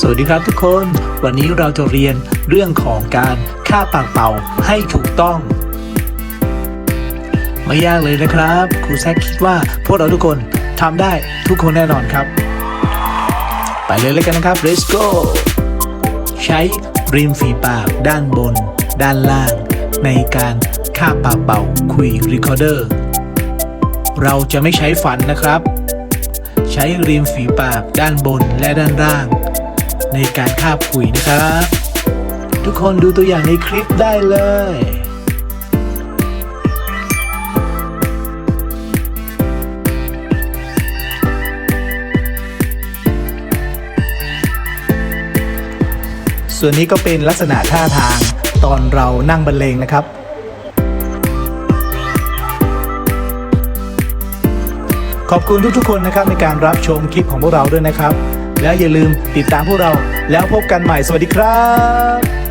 สวัสดีครับทุกคน วันนี้เราจะเรียนเรื่องของการฆ่าปากเป่าให้ถูกต้อง ไม่ยากเลยนะครับครูแซคคิดว่าพวกเราทุกคนทำได้ทุกคนแน่นอนครับ ไปเลยเลยกันนะครับ let's go ใช้ริมฝีปากด้านบน ด้านล่าง ในการฆ่าปากเป่าคุย recorder เราจะไม่ใช้ฟันนะครับ ใช้ริมฝีปากด้านบนและด้านล่าง ในการคาบคุยนะครับ ทุกคนดูตัวอย่างในคลิปได้เลยส่วนนี้ก็เป็นลักษณะท่าทางตอนเรานั่งบรรเลงนะครับ ขอบคุณทุกๆคนนะครับในการรับชมคลิปของพวกเราด้วยนะครับ แล้วอย่าลืมติดตามพวกเราแล้วพบกันใหม่สวัสดีครับ